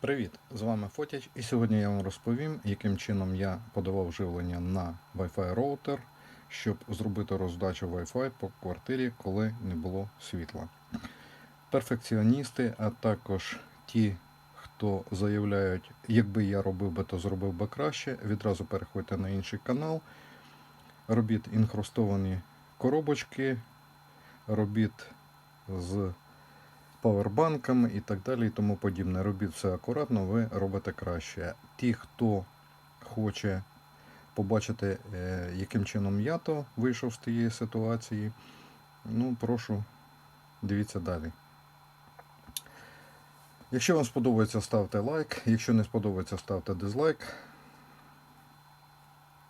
Привіт! З вами Фотяч і сьогодні я вам розповім, яким чином я подавав живлення на Wi-Fi роутер, щоб зробити роздачу Wi-Fi по квартирі, коли не було світла. Перфекціоністи, а також ті, хто заявляють, якби я робив би, то зробив би краще, відразу переходьте на інший канал, робіть інхрустовані коробочки, робіть з павербанками і так далі і тому подібне. Робіть все акуратно, ви робите краще. Ті, хто хоче побачити, е, яким чином я то вийшов з тієї ситуації, ну, прошу, дивіться далі. Якщо вам сподобається, ставте лайк. Якщо не сподобається, ставте дизлайк.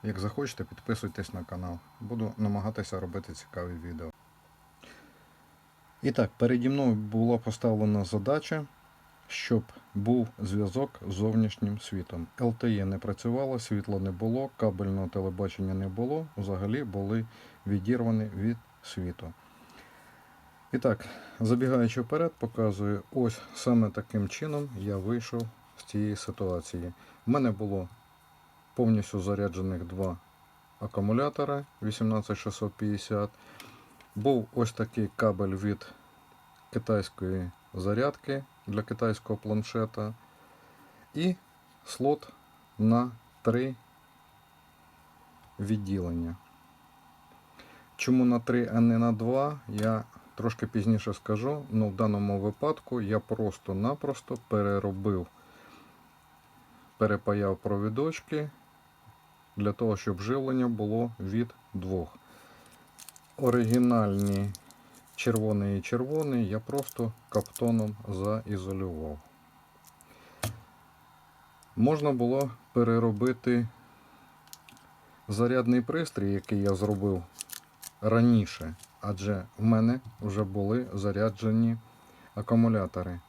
Як захочете, підписуйтесь на канал. Буду намагатися робити цікаві відео. І так, переді мною була поставлена задача, щоб був зв'язок з зовнішнім світом. LTE не працювало, світла не було, кабельного телебачення не було, взагалі були відірвані від світу. І так, забігаючи вперед, показую, ось саме таким чином я вийшов з цієї ситуації. У мене було повністю заряджених два акумулятора 18650. Був ось такий кабель від китайської зарядки для китайського планшета і слот на три відділення. Чому на 3, а не на 2, я трошки пізніше скажу. Ну, в даному випадку я просто-напросто переробив, перепаяв провідочки для того, щоб живлення було від двох оригінальні червоний і червоний я просто каптоном заізолював. Можна було переробити зарядний пристрій, який я зробив раніше, адже в мене вже були заряджені акумулятори.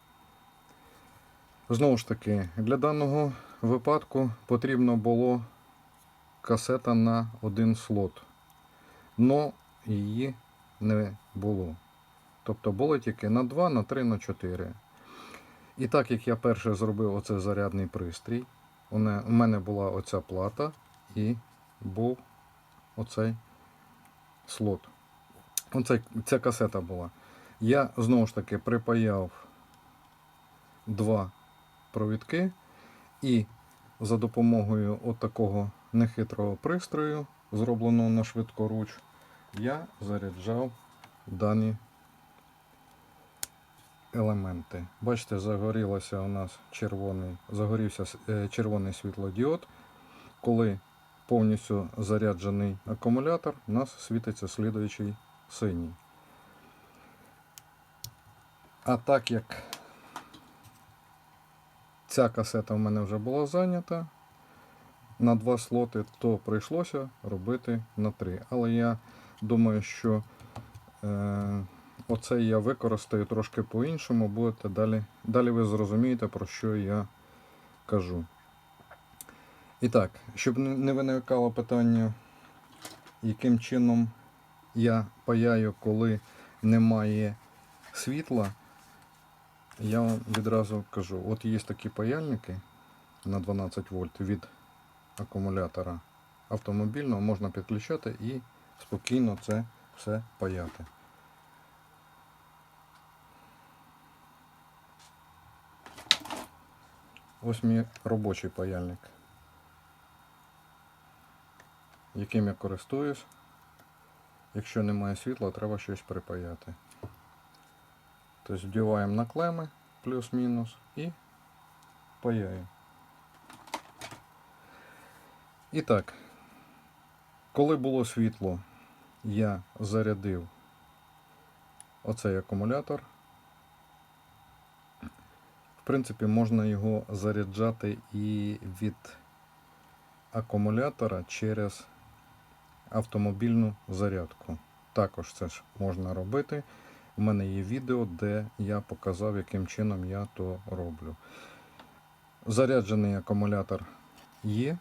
Знову ж таки, для даного випадку потрібно було касета на один слот. Но її не було. Тобто було тільки на 2, на 3, на 4. І так як я перше зробив оцей зарядний пристрій, у мене була оця плата і був оцей слот. Оце, ця касета була. Я знову ж таки припаяв два провідки і за допомогою от такого нехитрого пристрою, зробленого на швидкоруч, я заряджав дані елементи. Бачите, загорілося у нас червоний, загорівся е, червоний світлодіод. Коли повністю заряджений акумулятор, у нас світиться слідуючий синій. А так як ця касета в мене вже була зайнята на два слоти, то прийшлося робити на три. Але я Думаю, що е, оце я використаю трошки по-іншому, будете далі. Далі ви зрозумієте, про що я кажу. І так, щоб не виникало питання, яким чином я паяю, коли немає світла, я вам відразу кажу, от є такі паяльники на 12 вольт від акумулятора автомобільного, можна підключати і спокійно це все паяти. Ось мій робочий паяльник, яким я користуюсь. Якщо немає світла, треба щось припаяти. Тобто вдіваємо на клеми плюс-мінус і паяємо. І так, коли було світло, я зарядив оцей акумулятор. В принципі, можна його заряджати і від акумулятора через автомобільну зарядку. Також це ж можна робити. У мене є відео, де я показав, яким чином я то роблю. Заряджений акумулятор є.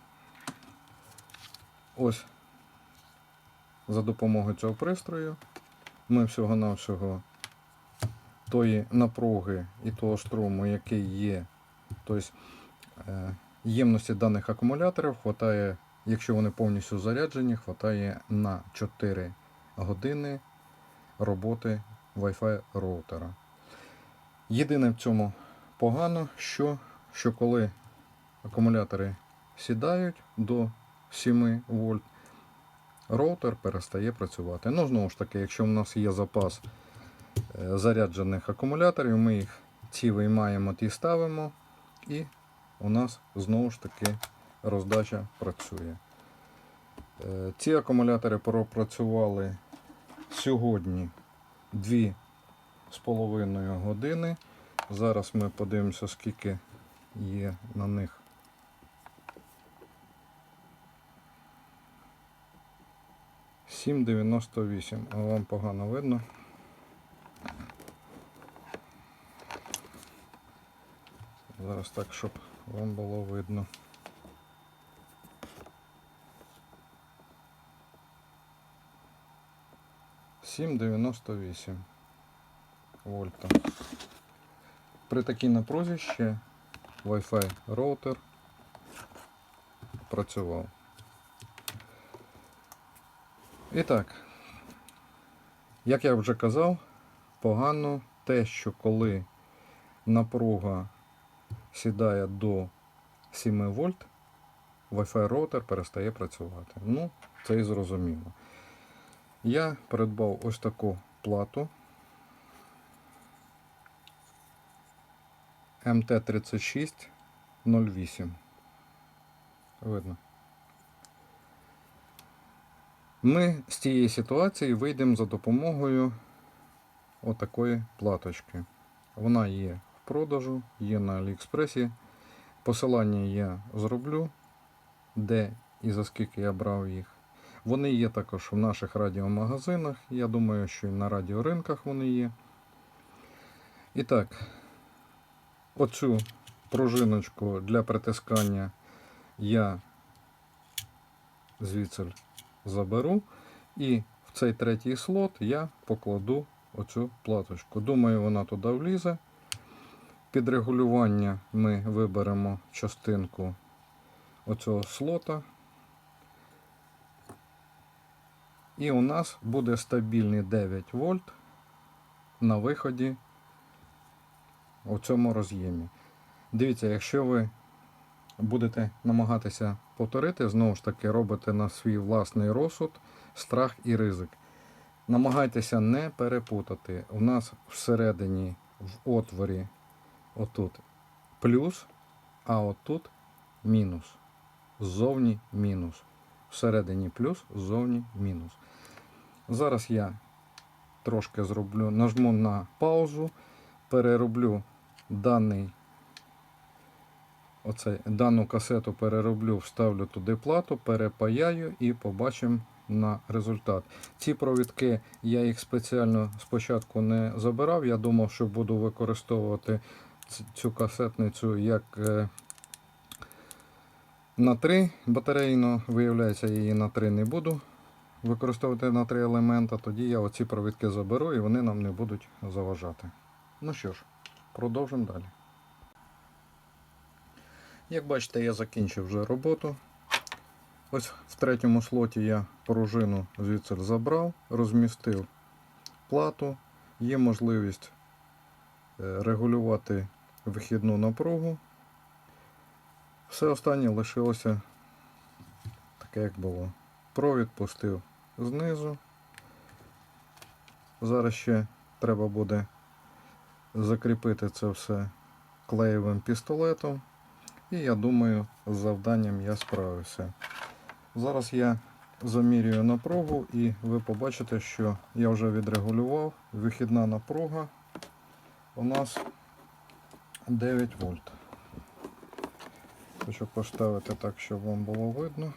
Ось за допомогою цього пристрою ми всього-навсього тої напруги і того струму, який є Тобто е, ємності даних акумуляторів хватає, якщо вони повністю заряджені, хватає на 4 години роботи Wi-Fi роутера. Єдине в цьому погано, що, що коли акумулятори сідають до 7 вольт, роутер перестає працювати. Ну, знову ж таки, якщо в нас є запас е, заряджених акумуляторів, ми їх ці виймаємо, ті ставимо, і у нас знову ж таки роздача працює. Е, Ці акумулятори пропрацювали сьогодні 2,5 години. Зараз ми подивимося, скільки є на них. Сім дев'яносто вісім, а вам погано видно. Зараз так, щоб вам було видно. Сім дев'яносто вісім вольта. При такій напрузі ще Wi-Fi роутер працював. І так, як я вже казав, погано те, що коли напруга сідає до 7 вольт, Wi-Fi роутер перестає працювати. Ну, це і зрозуміло. Я придбав ось таку плату МТ3608. Видно. Ми з цієї ситуації вийдемо за допомогою отакої платочки. Вона є в продажу, є на Аліекспресі. Посилання я зроблю, де і за скільки я брав їх. Вони є також в наших радіомагазинах. Я думаю, що і на радіоринках вони є. І так, оцю пружиночку для притискання я звідси заберу. І в цей третій слот я покладу оцю платочку. Думаю, вона туди влізе. Під регулювання ми виберемо частинку оцього слота. І у нас буде стабільний 9 вольт на виході у цьому роз'ємі. Дивіться, якщо ви будете намагатися повторити, знову ж таки робите на свій власний розсуд, страх і ризик. Намагайтеся не перепутати. У нас всередині в отворі отут плюс, а отут мінус. Ззовні мінус. Всередині плюс, ззовні мінус. Зараз я трошки зроблю, нажму на паузу, перероблю даний, оцей, дану касету перероблю, вставлю туди плату, перепаяю і побачимо на результат. Ці провідки я їх спеціально спочатку не забирав. Я думав, що буду використовувати цю касетницю як е, на 3 батарейно. Виявляється, її на 3 не буду використовувати на 3 елемента. Тоді я оці провідки заберу і вони нам не будуть заважати. Ну що ж, продовжимо далі. Як бачите, я закінчив вже роботу. Ось в третьому слоті я пружину звідси забрав, розмістив плату. Є можливість е, регулювати вихідну напругу. Все останнє лишилося таке, як було. Провід пустив знизу. Зараз ще треба буде закріпити це все клеєвим пістолетом. І я думаю, з завданням я справився. Зараз я замірюю напругу і ви побачите, що я вже відрегулював. Вихідна напруга у нас 9 вольт. Хочу поставити так, щоб вам було видно.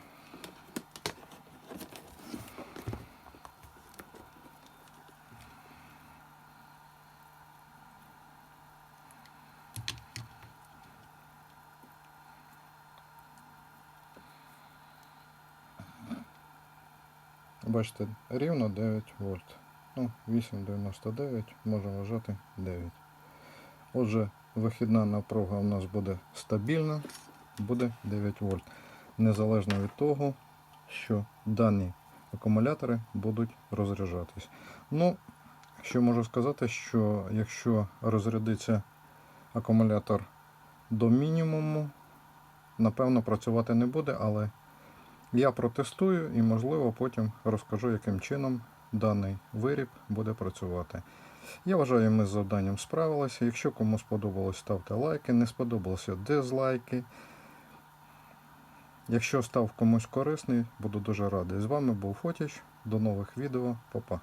Бачите, рівно 9 вольт. Ну, 8,99, можемо вважати 9. Отже, вихідна напруга у нас буде стабільна, буде 9 вольт. Незалежно від того, що дані акумулятори будуть розряджатись. Ну, що можу сказати, що якщо розрядиться акумулятор до мінімуму, напевно, працювати не буде, але я протестую і, можливо, потім розкажу, яким чином даний виріб буде працювати. Я вважаю, ми з завданням справилися. Якщо кому сподобалось, ставте лайки. Не сподобалося дизлайки. Якщо став комусь корисний, буду дуже радий. З вами був Фотіч. До нових відео. Па-па.